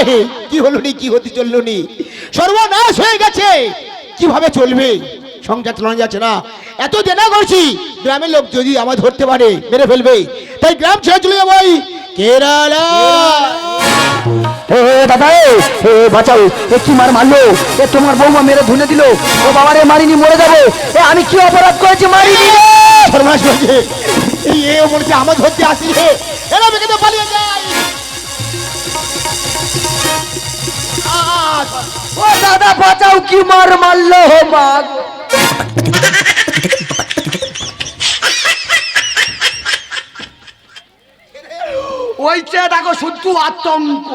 হায়? কি হলো নি? কি হতে চলল নি? সর্বনাশ হয়ে গেছে। কীভাবে চলবে? সংসার চালানো যাচ্ছে না। এত দেনা করছি গ্রামের লোক যদি আমার ধরতে পারে মেরে ফেলবে। তাই গ্রাম ছেড়ে চলে যাব এই কেরালা। দাদা এ এ, বাঁচাও। এ কি মার মারলো? এ তোমার বৌমা মেরে দিল। ও বাবারে মারিনি মরে যাবে। এ আমি কি অপরাধ করেছি মারিনি? রে। সর্বনাশ হয়েছে। এই এ বলছে আমার ধরতে আসিছে এরা বেঁকে পালিয়ে যায়। ও দাদা বাঁচাও কি মার মারলো হো মা ওইটা দেখো শুধু আতঙ্ক।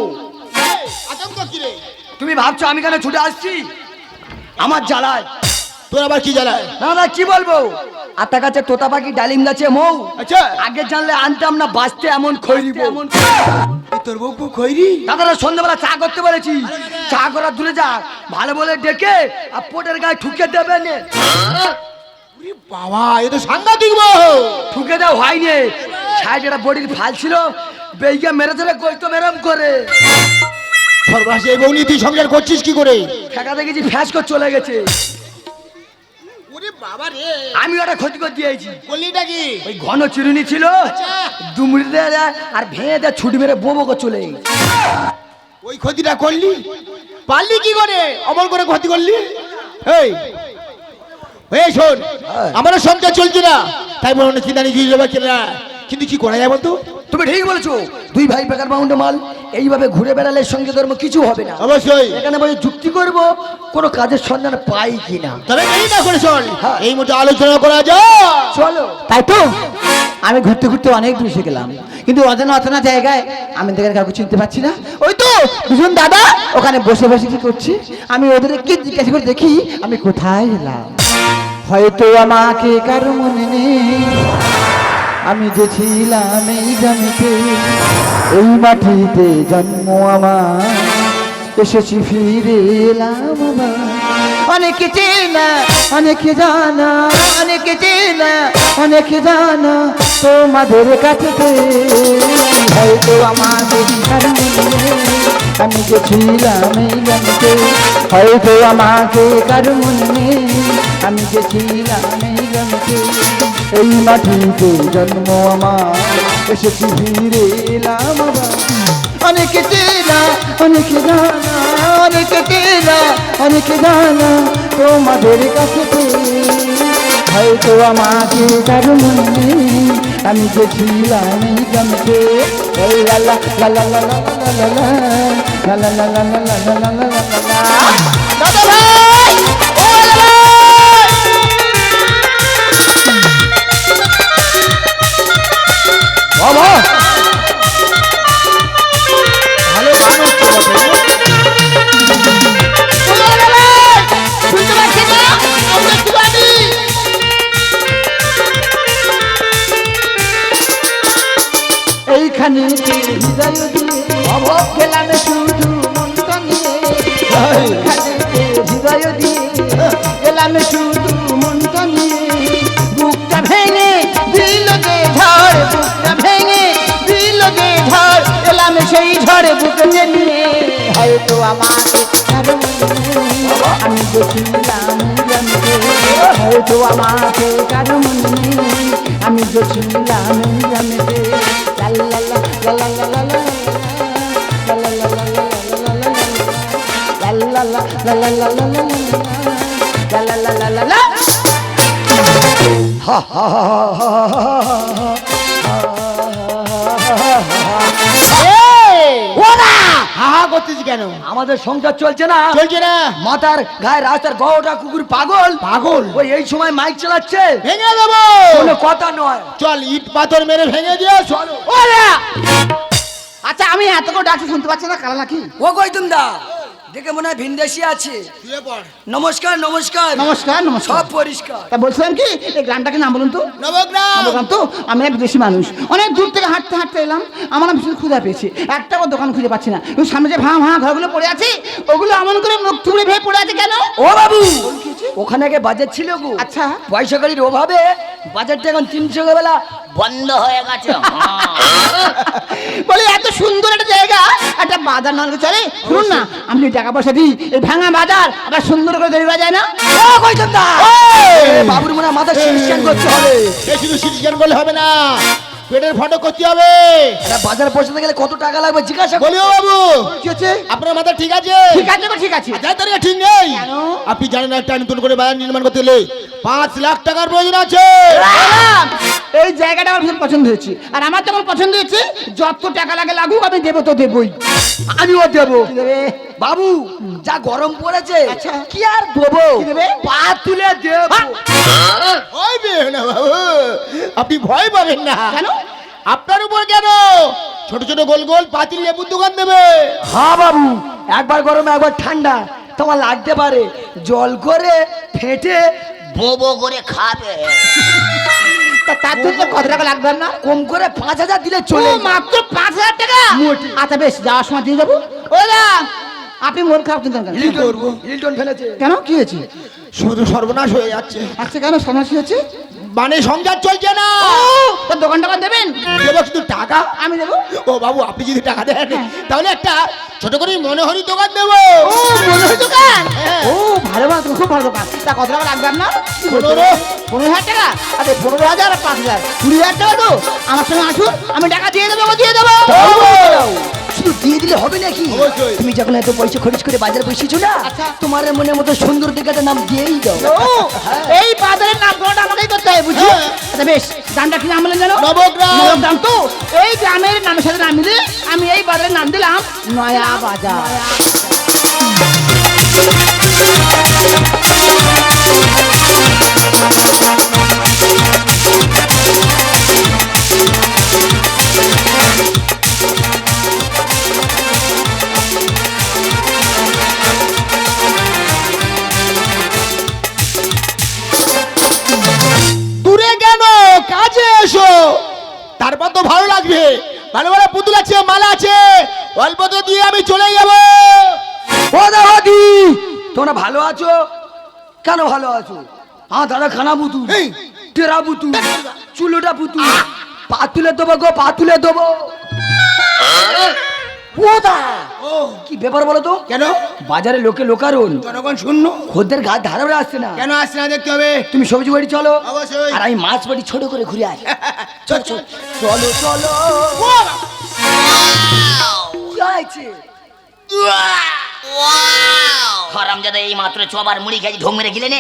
আতঙ্ক কি রে? তুমি ভাবছ আমি কেন ছুটে আসছি? আমার জ্বালায়। তোর আবার কি জ্বালায়? না না কি বলব? আতা গাছে তোতা পাখি ডালিম গাছে মৌ। আচ্ছা। আগে জানলে আনতাম না বাঁচতে এমন খৈরিব এমন তোর বউ খৈরি? দাদারা সন্ধ্যাবেলা চা করতে বলেছি। চা করা দূরে যাক ভালো বলে ডেকে আর পোটের গায়ে ঠুকে দেবে নে। বাবা এ তো সাংঘাতিক ঠুকে দেওয়া হয়নি। সাইডে একটা বডির ফাল ছিল বেইকে মেরে ধরে কইতো মেরম করে। সর্বনাশ এই বউ নিয়ে তুই সংসার করছিস কি করে? ফেঁকা দেখেছি ফ্যাস করে চলে গেছে। ওরে বাবা রে। আমি ওটা ক্ষতি করে দিয়েছি। গলিটা কি? ওই ঘন চিরুনি ছিল আচ্ছা। দুমড়ি দিয়ে আর ভেঙে দেয় ছুটি মেরে বোবো চলে ওই ক্ষতিটা করলি? পারলি কি করে? অমল করে ক্ষতি করলি? এই এই শোন হ্যাঁ। আমারও সংসার চলছে না। তাই মনে চিন্তা নিয়ে কিন্তু কি করা যায় বলতো? তুমি ঠিক বলেছ। দুই ভাই বেকার বাউন্ডে মাল এইভাবে ঘুরে বেড়ালে সঙ্গে ধর্ম কিছু হবে না। অবশ্যই। এখানে বলে যুক্তি করব কোনো কাজের সন্ধান পাই কিনা। তবে এই না করে শোন হ্যাঁ। এই মতো আলোচনা করা যায় চলো। তাই তো? আমি ঘুরতে ঘুরতে অনেক দূর এসে গেলাম। কিন্তু অজানা অচেনা জায়গায় আমি দেখেন কাউকে চিনতে পারছি না। ওই তো দুজন দাদা ওখানে বসে বসে কি করছি? আমি ওদের কি জিজ্ঞাসা করে দেখি আমি কোথায় এলাম? হয়তো আমাকে কারও মনে নেই। আমি যে ছিলাম এই গ্রামেতে এই মাটিতে জন্ম আমার এসেছি ফিরে এলাম। অনেকে চেনা অনেকে জানা অনেকে চেনা অনেকে জানা তোমাদের কাছে হয়তো নেই। আমি যে ছিলাম এই গ্রামেতে হয়তো আমাকে কারও নেই। আমি যে ছিলাম এই গ্রামেতে এই মাটিতে জন্ম আমার এসেছি ফিরে এলাম অনেকে চেনা অনেকে জানা অনেকে চেনা অনেকে জানা তোমাদের কাছে হয়তো আমাকে কারও মনে। আমি যে ছিলাম এই গ্রামকে লা লা লা লা লা লা লা লা লা লা লা বাবা। ভালো এইখানে হৃদয় অভাব খেলামে শুধু মন্ত্র নিয়ে হৃদয় দিয়ে হ্যাঁ, জেনে হয়তো আমাকে আমি গেছিলাম হয়তো আমাকে কারও মনে আমি গেছিলাম জমেতে লাল্লা লাল্লা লাল্লা লাল্লা লাল্লা লাল্লা লাল্লা হা হা হা হা হা করতেছি কেন? আমাদের সংসার চলছে না। চলছে না? মাথার গায়ে রাস্তার গহটা কুকুর পাগল। পাগল? ওই এই সময় মাইক চালাচ্ছে। ভেঙে দেবো! কোনো কথা নয়। চল ইট পাথর মেরে ভেঙে দিয়ে চলো। আচ্ছা আমি এত করে ডাকছি শুনতে পাচ্ছি না কালা নাকি? ও গৌতম দা! দেখে মনে হয় ভিনদেশি আছে। নমস্কার নমস্কার। নমস্কার নমস্কার। সব পরিষ্কার। তা বলছিলাম কি এই গ্রামটাকে নাম বলুন তো। নবগ্রাম। বললাম তো আমি এক দেশি মানুষ। অনেক দূর থেকে হাঁটতে হাঁটতে এলাম। আমার ভীষণ ক্ষুধা পেয়েছে। একটা করে দোকান খুঁজে পাচ্ছি না। ওই সামনে যে ভাঙা ভাঙা ঘরগুলো পড়ে আছে ওগুলো এমন করে মুখ থুবড়ে ভেয়ে পড়ে আছে কেন? ও বাবু ওখানে আগে বাজেট ছিল গো। আচ্ছা। পয়সা করির অভাবে বাজারটা এখন তিনশো বেলা বন্ধ হয়ে গেছে। হ্যাঁ। বলি এত সুন্দর একটা জায়গা একটা বাজার নালকে চলে। শুনুন না আমি টাকা পয়সা দিই এই ভাঙা বাজার আবার সুন্দর করে তৈরি করা যায় না? ও দা বাবুর মনে মাথা সিস্টেম করতে হবে। এই শুধু করলে হবে না। পেটের ফটো করতে হবে। বাজার পৌঁছাতে গেলে কত টাকা লাগবে জিজ্ঞাসা বলিও বাবু। কি হচ্ছে? আপনার মাথা ঠিক আছে? ঠিক আছে ঠিক আছে। যাই তারিখে ঠিক নেই। আপনি জানেন একটা নতুন করে বাজার নির্মাণ করতে হলে পাঁচ লাখ টাকার প্রয়োজন আছে। এই জায়গাটা আমার ভীষণ পছন্দ হয়েছে। আর আমার যখন পছন্দ হয়েছে যত টাকা লাগে লাগুক আমি দেবো তো দেবই। আমিও দেবে? বাবু যা গরম পড়েছে আচ্ছা। কি আর দেবো? পা তুলে দেব। ভয় পেও না বাবু আপনি ভয় পাবেন না। কেন? আপনার উপর কেন? ছোট ছোট গোল গোল পাতিল লেবুর দোকান দেবে। হ্যাঁ বাবু একবার গরম একবার ঠান্ডা। তোমার লাগতে পারে। জল করে ফেটে বোবো করে খাবে। তা তার জন্য কত টাকা লাগবে না কম করে পাঁচ হাজার দিলে চলে মাত্র পাঁচ হাজার টাকা? মোটি। আচ্ছা বেশ যাওয়ার সময় দিয়ে যাব ও দা আপনি মন খারাপ চিন্তা কেন? লিল্টন লিল্টন ফেলেছে। কেন? কি হয়েছে? শুধু সর্বনাশ হয়ে যাচ্ছে। আচ্ছা কেন সমস্যা হয়েছে? মানে সংসার চলছে না। তো দোকান টোকান দেবেন? দেবো শুধু টাকা। আমি দেবো? ও বাবু আপনি যদি টাকা দেন হ্যাঁ। তাহলে একটা ছোট করে মনোহরি দোকান দেবো। ও মনোহরি দোকান? হ্যাঁ। ও ভালো ভালো খুব ভালো দোকান তা কত টাকা লাগবে আপনার? কি? পনেরো। পনেরো হাজার টাকা? আরে পনেরো হাজার আর পাঁচ হাজার। কুড়ি হাজার টাকা তো। আমার সঙ্গে আসুন আমি টাকা দিয়ে দেবো। দিয়ে দেবো। শুধু দিয়ে দিলে হবে নাকি? তুমি যখন এত পয়সা খরচ করে বাজারে বসেছো না আচ্ছা। তোমার মনের মতো সুন্দর দিকে নাম দিয়েই দাও। এই বাজারের নামকরণটা আমাকেই করতে হয় বুঝি হ্যাঁ। আচ্ছা বেশ দামটা কি নাম বলেন জানো নবগ্রাম। নবগ্রাম তো। এই গ্রামের নামের সাথে নাম মিলে আমি এই বাজারের নাম দিলাম নয়া বাজার। তারপর তো ভালো লাগবে। ভালো ভালো পুতুল আছে মালা আছে অল্প তো দিয়ে আমি চলে যাব। ও দাদি তোমরা ভালো আছো? কেন ভালো আছো? আমার দাদা খানা পুতু। টেরা পুতু চুলোটা পুতু পা তুলে দেবো গো পাতুলে দেবো। দা ও। কি ব্যাপার বলো তো? কেন? বাজারে লোকে লোকারণ। জনগণ শূন্য। খদ্দের গা ধারে আসছে না। কেন আসছে না দেখতে হবে? তুমি সবজি বাড়ি চলো। অবশ্যই। আর আমি মাছ বাড়ি ছোট করে ঘুরে আসি। চল চল। চলো হারাম যাদা এই মাত্র ছবার মুড়ি খেয়ে ঢোক মেরে গিলে নে।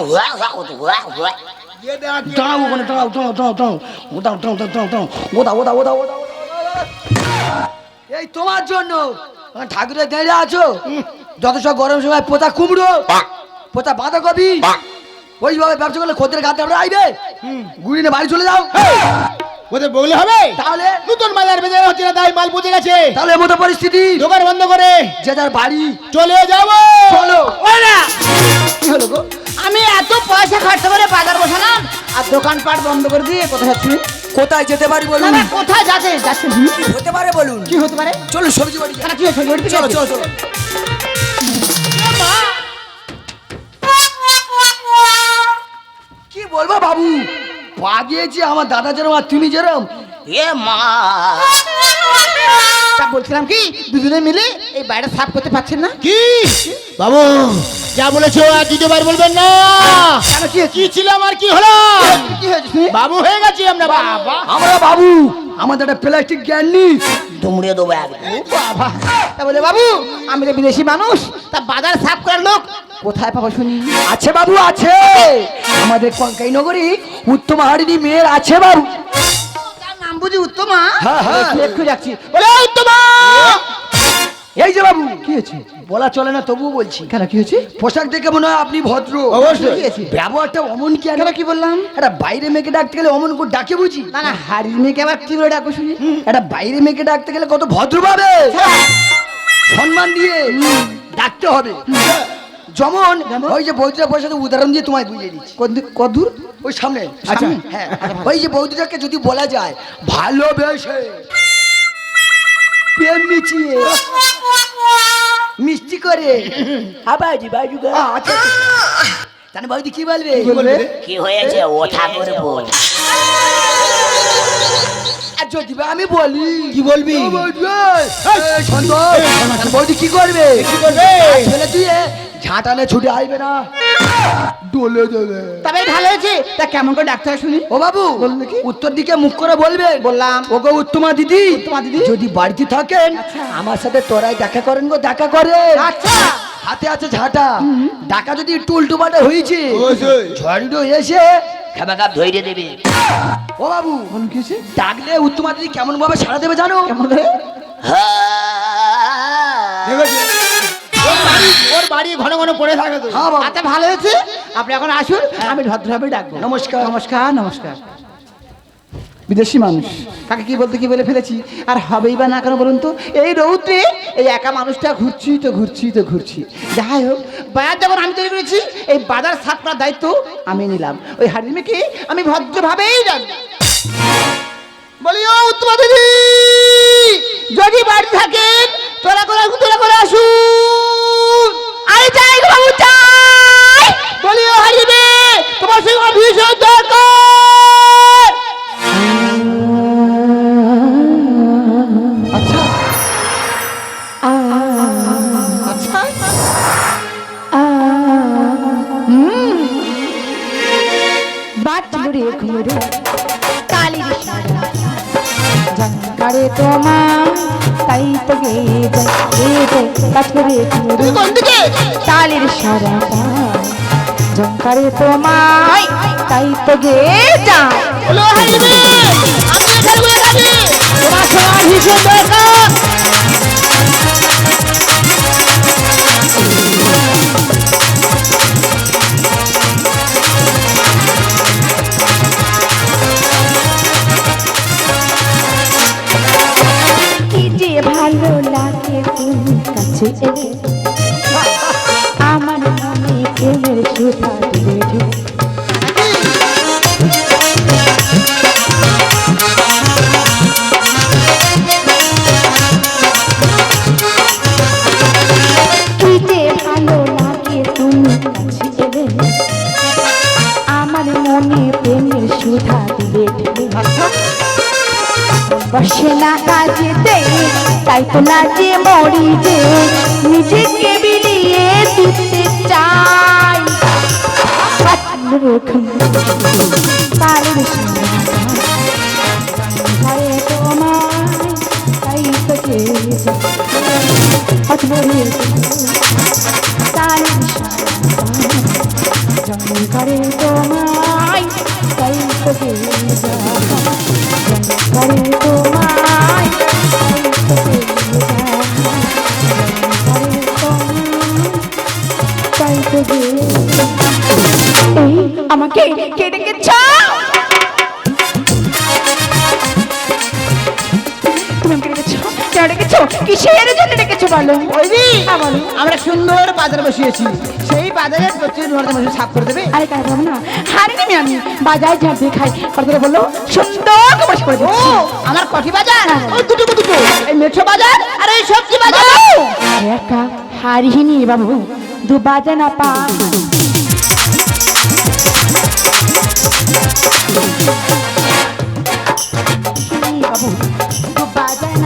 হুয়া হুয়া কত হুয়া হুয়া দাঁড়াও ওখানে দাঁড়াও দাঁড়াও দাঁড়াও দাঁড়াও। দাঁড়াও দাঁড়াও দাঁড়াও দাঁড়াও। ওদা ওদা ওদা ওদা ওদা এই তোমার জন্য। ঠাকুরের দাঁড়িয়ে আছো। যত সব গরম সময় পোতা কুমড়ো পোতা বাঁধাকপি ওইভাবে ব্যবসা করলে খদ্দের গাতে আমরা আইবে। গুড়িনে বাড়ি চলে যাও। ওদের বগলে হবে? তাহলে? নতুন বাজার বেজার হচ্ছে না তাই মাল বুঝে গেছে। তাহলে মতো পরিস্থিতি। দোকান বন্ধ করে। যে যার বাড়ি। চলে যাব। চলো। ওরা! কি হলো গো? আমি এত পয়সা খরচা করে বাজার বসালাম আর দোকানপাট বন্ধ করে দিয়ে কোথায় যাচ্ছি? কোথায় যেতে পারি বলুন? না কোথায় যাচ্ছে। যাচ্ছেন হতে পারে বলুন? কি হতে পারে? চলো সবজি বাড়ি কেন কি হয়েছে? চলো চলো চলো। কি বলব বাবু? পা গিয়েছি আমার দাদা যেরম আর তুমি যেরম। এ মা। তা বলছিলাম কি? দুজনে মিলে এই বাইরে সাফ করতে পারছেন না? কি? বাবু যা বলেছ আর দ্বিতীয়বার বলবেন না। কেন কি হয়েছে? কি ছিলাম আর কি হলো? কি হয়েছে শুনি? বাবু হয়ে গেছি আমরা বাবা। আমরা বাবু। আমাদের একটা প্লাস্টিক জ্ঞান নেই। দুমড়ে দেবো একদম বাবা। তা বলে বাবু আমি তো বিদেশি মানুষ তা বাজার সাফ করার লোক কোথায় পাবো শুনি? আছে বাবু আছে। আমাদের কঙ্কাই নগরী উত্তম হারিনি মেয়ের আছে বাবু। বুঝি উত্তমা? হ্যাঁ, হ্যাঁ। একটু যাচ্ছি বলে উত্তমা! এই যে বাবু। কি হয়েছে? বলা চলে না তবুও বলছি। কেন কি হয়েছে? পোশাক দেখে মনে হয় আপনি ভদ্র। অবশ্যই। ব্যবহারটা অমন কি কেন কি বললাম? একটা বাইরে মেয়েকে ডাকতে গেলে অমন করে ডাকে বুঝি? না না হাড়ির মেয়েকে আবার কি বলে ডাকবো শুনি? একটা বাইরে মেয়েকে ডাকতে গেলে কত ভদ্র পাবে সম্মান দিয়ে ডাকতে হবে। যেমন? ওই যে বৌদিরা বসে আছে, উদাহরণ দিয়ে তোমায় বুঝিয়ে দিচ্ছি। কদ্দূর ওই সামনে আচ্ছা। হ্যাঁ। আচ্ছা, ওই যে বৌদিটাকে যদি বলা যায় ভালোবেসে প্রেম মিচিয়ে মিষ্টি করে। আবাজি বাজু গা আচ্ছা। তাহলে বৌদি কি বলবে? কি বলবে? কি হয়েছে? ওঠা করব। আর যদি আমি বলি। কি বলবি? ও বৌদি, কি করবে? কি করবে? ছেলে ঝাঁটালে ছুটে আসবে না। ডলে দেবে তবে ভালো হয়েছে। তা কেমন করে ডাক্তার শুনি। ও বাবু উত্তর দিকে মুখ করে বলবে। বললাম। ওগো উত্তমা দিদি উত্তমা দিদি। যদি বাড়িতে থাকেন আমার সাথে তোরাই দেখা করেন গো দেখা করে। আচ্ছা। হাতে আছে ঝাঁটা। ডাকা যদি একটু উল্টো পাল্টা হয়েছে অবশ্যই। এসে কাপ ধৈর্য দেবে। ও বাবু ডাকলে উত্তমা মাধ্যমিক কেমন ভাবে সারা দেবে জানো? কেমন ওর বাড়ি ওর বাড়ি ঘন ঘন পড়ে থাকে তো। হ্যাঁ আচ্ছা ভালো হয়েছে? আপনি এখন আসুন আমি ভদ্রভাবে ডাকবো। নমস্কার। নমস্কার নমস্কার। বিদেশি মানুষ। তাকে কি বলতে কি বলে ফেলেছি? আর হবেই বা না কেন বলুন তো? এই রৌদ্রে এই একা মানুষটা ঘুরছি তো ঘুরছি তো, ঘুরছি। যাই হোক, বাজার যখন আমি তৈরি করেছি। এই বাজার সাফ করার দায়িত্ব আমি নিলাম। ওই হারিমেকে আমি ভদ্রভাবেই জানি। বলি, ও উত্তমা দিদি! যদি বাড়ি থাকেন তাই তো গে যা বলো হারিবে আমি এখানে বলে থাকি তোমার সঙ্গে ভীষণ দরকার ভালো লাগে তুমি কাছে। লাজে মরি যে নিজেকে বিলিয়ে দিতে চাই। তোমায় তাই তো ডেকেছো বলো ওই দি হ্যাঁ, আমরা সুন্দর বাজার বসিয়েছি। সেই বাজারে প্রচুর ঘরে বসে সাফ করে দেবে? আরে কাজ হবে না? হারিনি আমি বাজার ঝাড় দিয়ে খাই পরে বলল সুন্দর বসে করে ও আমার কঠি বাজার? হ্যাঁ। ওই দুটো দুটো এই মেঠো বাজার আর এই সবজি বাজার? একা হারিনি বাবু দু বাজে না পা। বাবু দু বাজে না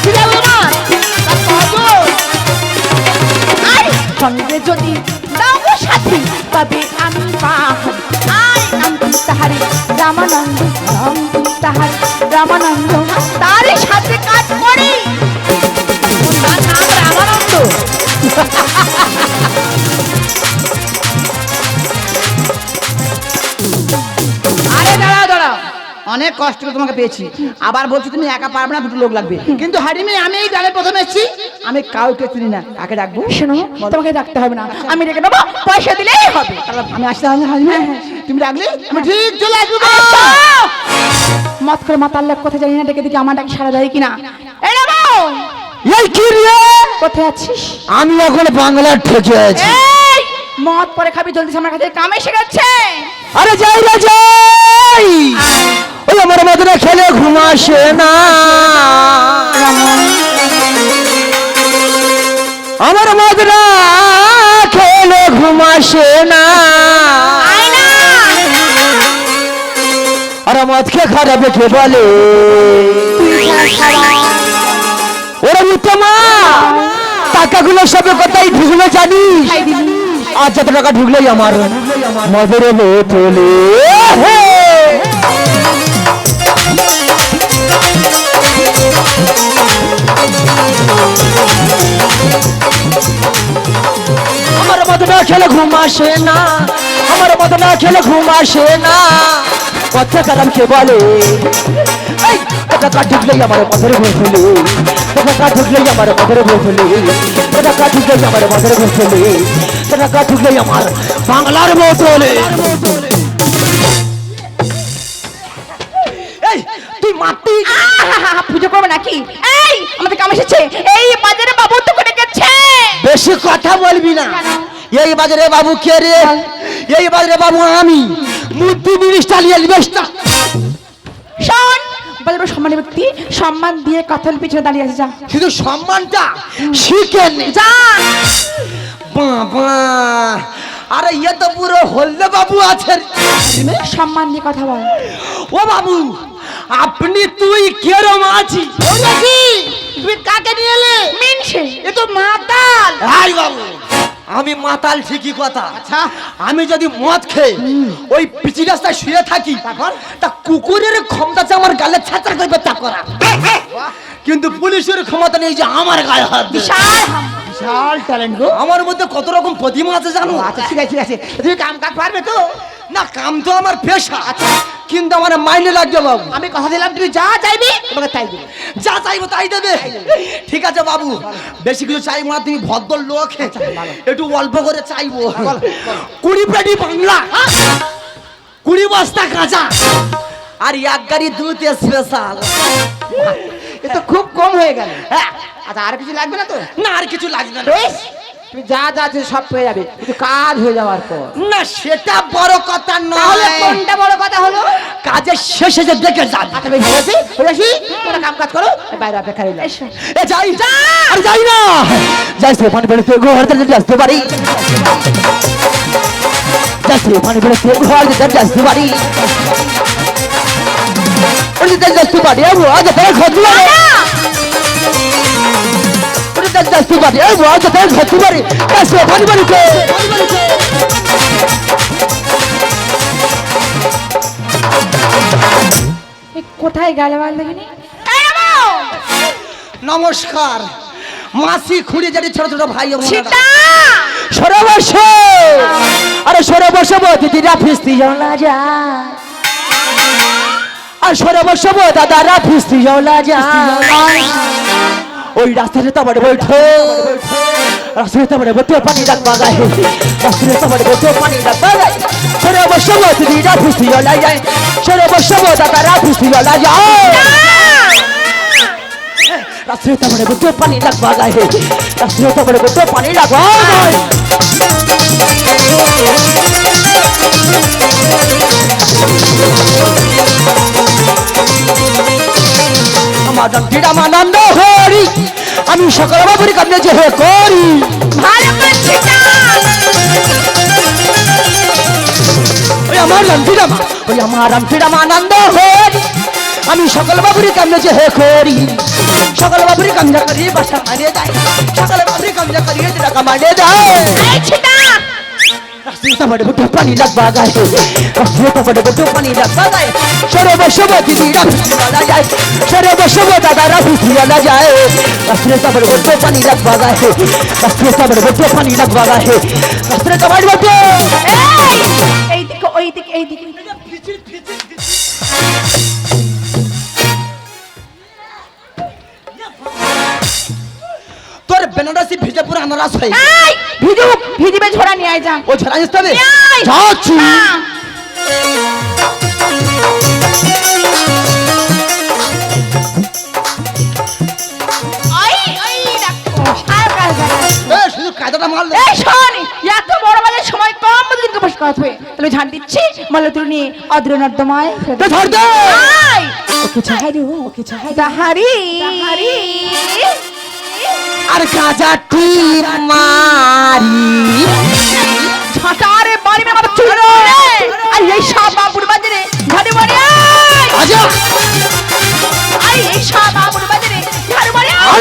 কষ্ট করে তোমাকে পেয়েছি। আবার বলছি তুমি একা পারবে না দুটো লোক লাগবে। কিন্তু হারিমি আমি এই গ্রামে প্রথমে এসেছি। আমি কাউকে চিনি না। কাকে ডাকবো? শোনো তোমাকে ডাকতে হবে না। আমি ডেকে নেব পয়সা দিলেই হবে। আমি আসতে হবে হারিমি। তুমি ডাকলে? আমি ঠিক চলে আসব মত করে মাতার লোক কোথায় জানি না ডেকে দেখি আমার ডাকে সারা দেয় কিনা। এই কি রে? কোথায় আছিস? আমি এখন বাংলার ঠেকে আছি। এই মদ পরে খাবি জলদি আমার কাছে কামে গেছে। আরে যাই রে যাই। ওই আমার মদনা খেলে ঘুমাসে না। আমার মদনা খেলে ঘুমাসে না। আর মদ খেয়ে খারাপে কে বলে? ওরা মিথ্যা টাকাগুলো সবে কোথায় ঢুকলো জানিস? খাই দিলি আর যত টাকা ঢুকলেই আমার মদের বোতলে আমার মদ না খেলে ঘুম আসে না আমার মদ না খেলে ঘুম আসে না কথা কারণ কে বলে এই, টাকা ঢুকলেই আমার মদের বোতলে টাকা ঢুকলেই আমার মদের বোতলে টাকা ঢুকলেই আমার মদের বোতলে টাকা ঢুকলেই আমার বাংলার বোতলে এই তুই মাটি। আহা, পুজো করবে নাকি? এই আমাদের কাম এসেছে। এই বাজারে বাবু তো করে গেছে। বেশি কথা বলবি না। এই বাজারে বাবু কে রে? এই বাজারে বাবু আমি। মুদ্দি মিনিস্টার এলবেস্টার শোন বাজারে সম্মানী ব্যক্তি সম্মান দিয়ে কথার পিছনে দাঁড়িয়ে আছে যা। শুধু সম্মানটা শিখে যা। বাবা আরে ইয়ে তো পুরো হলদে বাবু আছেন। সম্মান দিয়ে কথা বল। ও বাবু আপনি তুই কেরম আছি তুই কাকে নিয়ে এলে? মিনসে। এ তো মাতাল। হাই বাবু। আমি মাতাল ঠিকই কথা। আচ্ছা। আমি যদি মদ খেয়ে ওই পিচি রাস্তায় শুয়ে থাকি তা কুকুরের ক্ষমতা আছে আমার গালে ছাত্র করবে তা করা। কিন্তু পুলিশের ক্ষমতা নেই যে আমার গায়ে হাত বিশাল। বিশাল ট্যালেন্ট গো। আমার মধ্যে কত রকম প্রতিমা আছে জানো? আচ্ছা ঠিক আছে ঠিক আছে। তুমি কাম কাজ পারবে তো? না কাম তো আমার পেশা। আচ্ছা। কিন্তু আমার মাইনে লাগবে বাবু। আমি কথা দিলাম তুই যা চাইবি তোমাকে তাই দেবে। যা চাইব তাই দেবে। ঠিক আছে বাবু বেশি কিছু চাইব না তুমি ভদ্র লোক। একটু অল্প করে চাইব। কুড়ি পেটি বাংলা। কুড়ি বস্তা কাঁচা। আর এক গাড়ি দুধ স্পেশাল এ তো খুব কম হয়ে গেল। হ্যাঁ আচ্ছা আর কিছু লাগবে না তো? না আর কিছু লাগবে না। বেশ তুমি যা যা আছে সব পেয়ে যাবে কিন্তু কাজ হয়ে যাওয়ার পর। না সেটা বড় কথা নয়। কোনটা বড় কথা হলো? কাজের শেষে যে দেখে যাবে। আচ্ছা বেশ বলেছি বলেছি তোরা কাম কাজ করো বাইরে অপেক্ষা রইলাম। এসো। এ যাই। আর যাই না। যাই সে পানি বেড়েছে ঘর থেকে আসতে পারি। যাই সে পানি বেড়েছে ঘর থেকে আসতে পারি। ওই যে আসতে পারি আবু আজ ঘর ওই যে আসতে পারি আবু আজ তাই ঘর দুয়ারে যাই সে পানি বেড়েছে এ কোথায় গেল বল দেখিনি? এই রামু! নমস্কার। মাসি খুঁড়ি যেটি ছোট ছোট ভাই। সরে বসো। আরে সরে বসো দিদিরা ফিস্তি জলা যায়। আর সরে বসো দাদারা ফিস্তি জলা যায়। ওই রাস্তাতে তোমার বৈঠো রাস্তাতে তোমার বৈঠো পানি ডাক বাগায় রাস্তাতে তোমার বৈঠো পানি ডাক বাগায় সরে বসো ফিস্তি জলা যায়। সরে বসো দাদারা জলা যায়। রাস্তাতে তোমার বৈঠো পানি ডাক বাগায় রাস্তাতে তোমার বৈঠো পানি ডাক বাগায় আমার জানটিরা মানন্দ হরি। আমি সকল বাবুরি কামনে যে হে করি। আমার জানটিরা মা ওই আমার জানটিরা মানন্দ হরি। আমি সকল বাবুরি কামনে যে হে করি। সকল বাবুরি কামনা করি বাসা মারিয়ে যায় সকল বাবুরি কামনা করি টাকা মারিয়ে যায় এই সীতা! রাস্তা বড় বড় পানি লাগবা গায় রাস্তা বড় বড় পানি লাগবা গায় সরে বসব দিদি রাফি চলা যায় সরে বসব দাদা রাফি চলা যায় রাস্তা বড় বড় পানি লাগবা গায় রাস্তা বড় বড় পানি লাগবা গায় রাস্তা বড় বড় এই! এই দিকে ওই দিকে এই দিকে বেনারসি ভিজে পুরো আনারস হয়ে এই ভিজুক ভিজিবে ঝোড়া নিয়ে আয় যা। ও ঝরা আসতে হবে? আয়। যাচ্ছি হ্যাঁ। ওই, ওই দেখো, সাহেব কাজ করে। এ, শুধু কায়দাটা মারলে। এই শোন এত বড় বাজার সময় কম দিনকে বসে কথা হবে। তাহলে ঝাড় দিচ্ছি মালে তুই নিয়ে অদ্র নর্দমায় ঝাড় দে। ওকে চাহারি ওকে চাহারি আর গাজাটি মারি। ছাটারে বাড়ি মে আমার চুল আর এই সব বাবুর বাজারে। ঝাড়ু মারি আজা। আই এই বাবুর বাজারে। ঝাড়ু মারি আয়।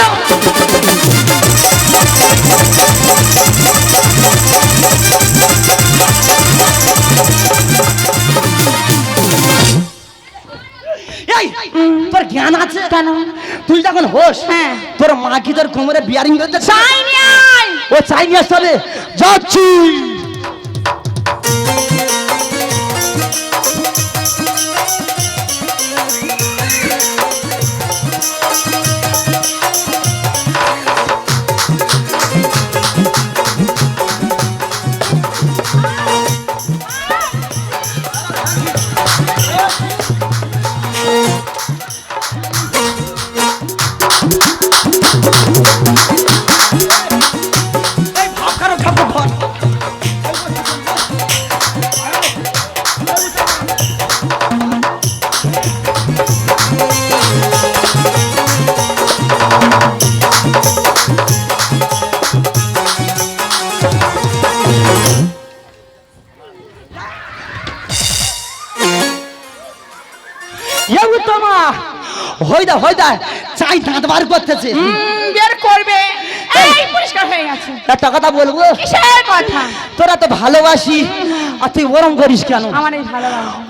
এই তোর জ্ঞান আছে? কেন? তুই যখন হোস হ্যাঁ। তোর মা কি তোর কোমরে বিয়ারিং করতে চাই ও চাই নিয়ে আসতে হবে যাচ্ছি। দাঁত বার করতেছে। বের করবে। এই। পরিষ্কার হয়ে গেছে। একটা কথা বলব? কিসের কথা? তোরা তো ভালোবাসি আর তুই ওরম করিস কেন? আমার এই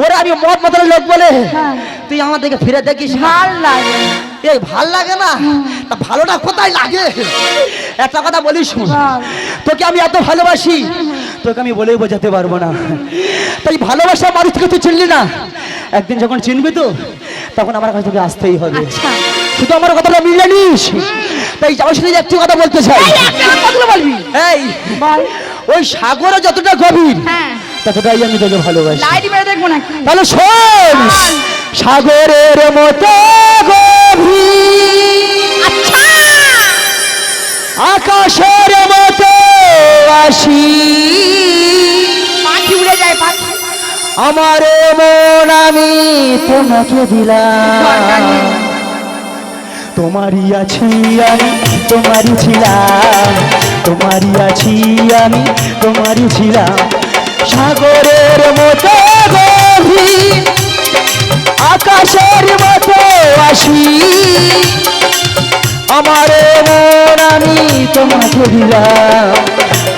ওরা আমি মত মতন লোক বলে হ্যাঁ। তুই আমার দিকে ফিরে দেখিস। ভালো লাগে। এই ভালো লাগে না? তা ভালোটা কোথায় লাগে? একটা কথা বলিস শোন। তোকে আমি এত ভালোবাসি তোকে আমি বলেই বোঝাতে পারব না। তাই ভালোবাসা মানুষকে তুই চিনলি না? একদিন যখন চিনবি তো তখন আমার কাছে তোকে আসতেই হবে। আচ্ছা। শুধু আমার কথাটা মিলে নিস? তাই যাওয়ার সাথে একটি কথা বলতে চাই। কথাগুলো বলবি? এই ওই সাগরও যতটা গভীর হ্যাঁ। ততটাই আমি তোকে ভালোবাসি। লাইট মেরে দেখব নাকি? তাহলে শোন সাগরের মতো গভীর আচ্ছা। আকাশের মতো আসি। পাখি উড়ে যায় পাখি। আমার মন আমি তোমাকে দিলাম। তোমারই আছি আমি, তোমারই ছিলাম, তোমারই আছি আমি, তোমারই ছিলাম। সাগরের মতো আকাশের মতো আসি আমার মন আমি তোমাকে দিলাম,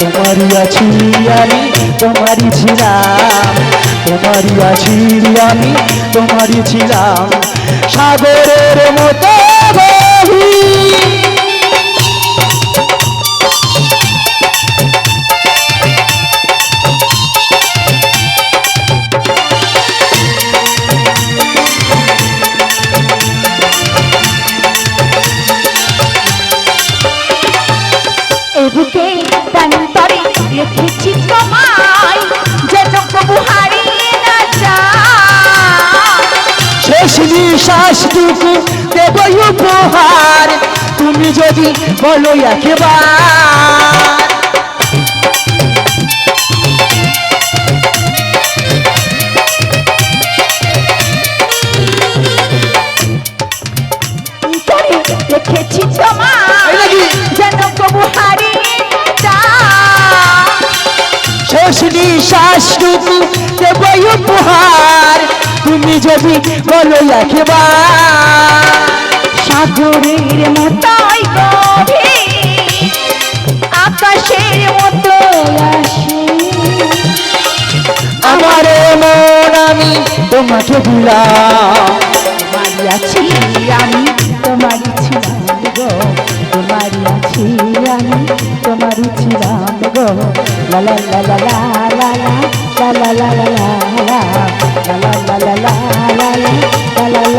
তোমারই আছি আমি, তোমারই ছিলাম। তোমারই আছি আমি, তোমারই ছিলাম। সাগরের মতো Bobby. নিঃশ্বাসটুকু দেবই উপহার তুমি যদি বলো একেবার। নিঃশ্বাসটুকু দেবই উপহার। তুমি যদি বলো একেবার, সাগরের মতোই গভীর, আকাশের মতো আমার মন আমি তোমাকে দিলাম। তোমারই আছি আমি, তোমারই ছিলাম গো। তোমারই আছি গো। la la la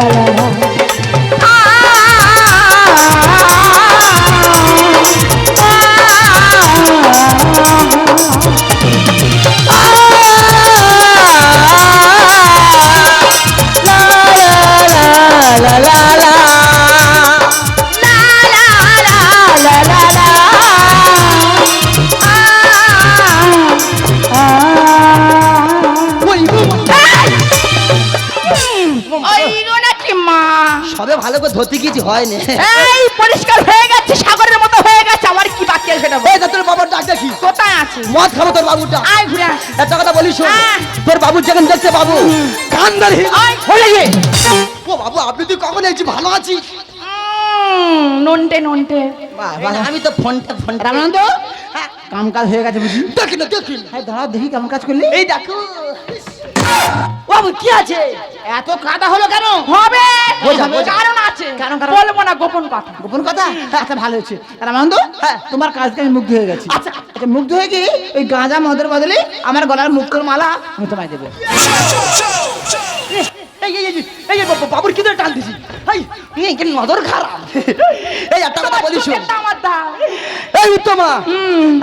la la ধরতে কিছু হয় না এই পরিষ্কার হয়ে গেছে সাগরের মতো হয়ে গেছে আমার কি বাকি আছে সেটা এই তোর বাবার ডাক দেখি। কোথায় আছে মদ খাব তোর বাবুটা। আয় ঘুরে। একটা কথা বলিস হ্যাঁ। তোর বাবু যখন দেখতে বাবু কান ধরে আয়। হয়ে গে ও বাবু আপনি তুই কখন এসেছি ভালো আছি নন্টে নন্টে। আমি তো ফোনটা ফোনটা রামানন্দ কাম কাজ হয়ে গেছে বুঝি দেখি না দেখি হ্যাঁ দাঁড়াও দেখি কেমন কাজ করলি। এই দেখো। বাবু কি আছে? এত কাদা হলো কেন? হবে কারণ। বলব না গোপন কথা। গোপন কথা? আচ্ছা ভালো হয়েছে। রামানন্দ হ্যাঁ। তোমার কাজকে আমি মুগ্ধ হয়ে গেছি। আচ্ছা। আচ্ছা মুগ্ধ হয়ে গিয়ে ওই গাঁজা মদের বদলে আমার গলার মুক্তর মালা আমি তোমায় দেবো। এই এই এই, এই এই বাবু- বাবুর কি ধরে টান দিছি? এই এই কি নজর খারাপ। এই একটা কথা বলিস আমার এই উত্তমা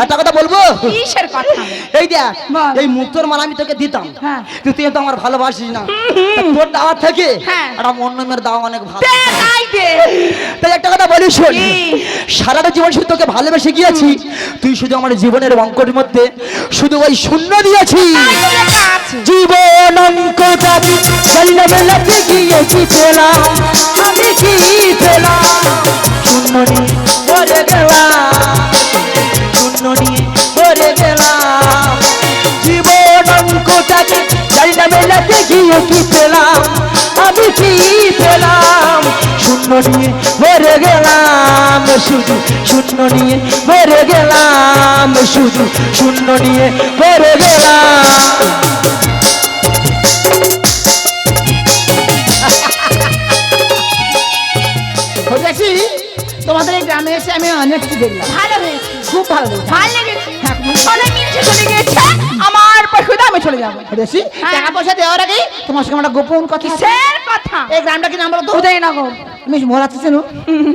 একটা কথা বলব? কিসের কথা? এই দেখ এই মুক্তর মাল আমি তোকে দিতাম। হ্যাঁ। তুই তো আমার ভালোবাসিস না। তোর দাওয়ার থেকে হ্যাঁ। একটা অন্য মেয়ের দাওয়া অনেক ভালো। তাই একটা কথা বলিস সারাটা জীবন শুধু তোকে ভালোবেসে গিয়েছি। তুই শুধু আমার জীবনের অঙ্কের মধ্যে শুধু ওই শূন্য দিয়েছি। জীবন অঙ্কটা মেলাতে গিয়েছি পেলাম আমি কি পেলাম শূন্য নিয়ে ভরে গেলাম, শূন্য নিয়ে ভরে গেলাম। জীবন অঙ্কটাকে জানলে মেলাতে গিয়ে কি পেলাম আমি কি পেলাম শূন্য নিয়ে ভরে গেলাম, শুধু শূন্য নিয়ে ভরে গেলাম, শুধু শূন্য নিয়ে ভরে গেলাম। এসে আমি অনেক কিছু দেখলাম। ভালো হয়েছে। খুব ভালো লেগেছে ভালো লেগেছে হ্যাঁ, চলে চলে গেছে আমার পশুদা আমি চলে যাব। হয়েছি হ্যাঁ। টাকা পয়সা দেওয়ার আগে তোমার সঙ্গে একটা গোপন কথা আছে। কথা? এই গ্রামটা কি নাম বলো তো? উদয়নগর। তুমি মোরাতে চেনো?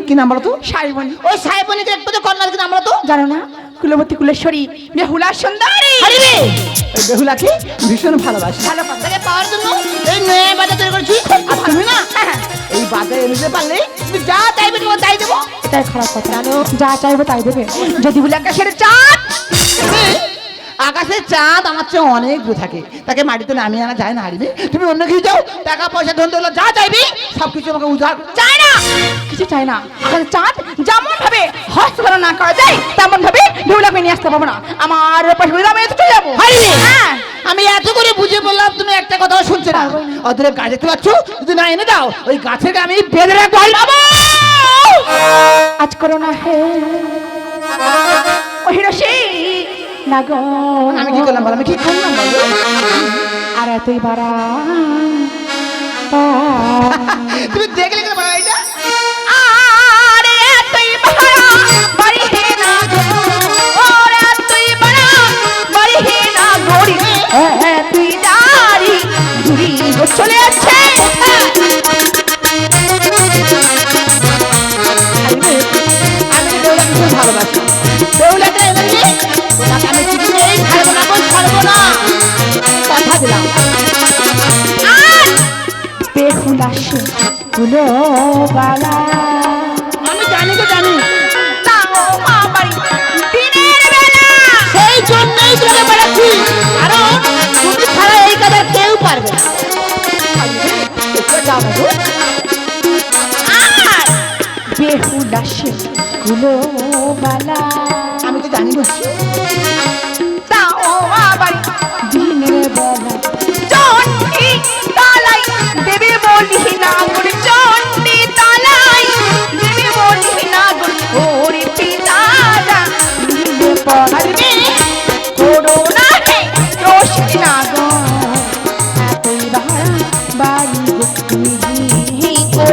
কি নাম বলো তো? সাইবনি ওই সাহেবনীকে একটু কন্যার কি নাম বলো তো? জানো না? কুলবতী কুলেশ্বরী বেহুলা সুন্দরী। বেহুলাকে ভীষণ ভালোবাসি। ভালো কথা তাকে পাওয়ার জন্য এই নয়া বাজার তৈরি করেছি। আর তুমি না? এই বাজারে দিতে পারলে তুমি যা চাইবে তোমার তাই দেবো। এটাই খারাপ কথা। যা চাইবে তাই দেবে। যদি বলে আকাশের চাঁদ আকাশের চাঁদ আমার চেয়ে অনেক দূর থাকে। তাকে মাটিতে নামিয়ে আনা যায় না হারিবে। তুমি অন্য কিছু যাও টাকা পয়সা ধন দৌলত যা চাইবি সব কিছু আমাকে উজাড়। চাই না! কিছু চাই না। আকাশের চাঁদ যেমন ভাবে হস্তধরা না করা যায় তেমন ভাবে বেহুলাকে নিয়ে আসতে পারব না। আমার পশুদা আমি চলে যাব। হারিবে হ্যাঁ। আমি এত করে বুঝে বললাম তুমি একটা কথাও শুনছো না। অতএব গাছ দেখতে পাচ্ছ যদি না এনে দাও ওই গাছের আমি বেঁধে রাখব। আজ করো না হে। ও হিরোশি না গো। আমি কি করলাম বল? আমি কি করলাম বলো? আর এতই বাড়া। তুমি দেখলে কেন বলো এটা? বাড়া বাড়ি হে না গুলো বালা। আমি তো জানি বলছি